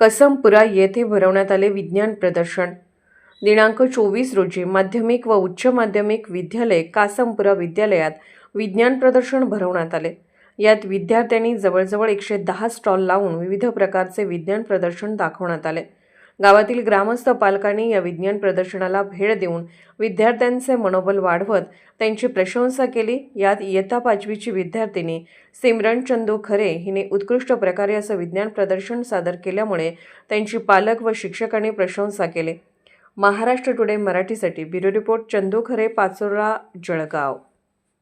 कसमपुरा येथे भरवण्यात आले विज्ञान प्रदर्शन. दिनांक चोवीस रोजी माध्यमिक व उच्च माध्यमिक विद्यालय कासमपुरा विद्यालयात विज्ञान प्रदर्शन भरवण्यात आले. यात विद्यार्थ्यांनी जवळजवळ एकशे दहा स्टॉल लावून विविध प्रकारचे विज्ञान प्रदर्शन दाखवण्यात आले. गावातील ग्रामस्थ पालकांनी या विज्ञान प्रदर्शनाला भेट देऊन विद्यार्थ्यांचे मनोबल वाढवत त्यांची प्रशंसा केली. यात इयत्ता पाचवीची विद्यार्थिनी सिमरन चंदू खरे हिने उत्कृष्ट प्रकारे असं विज्ञान प्रदर्शन सादर केल्यामुळे त्यांची पालक व शिक्षकांनी प्रशंसा केली. महाराष्ट्र टुडे मराठीसाठी ब्युरो रिपोर्ट चंदू खरे पाचोरा जळगाव.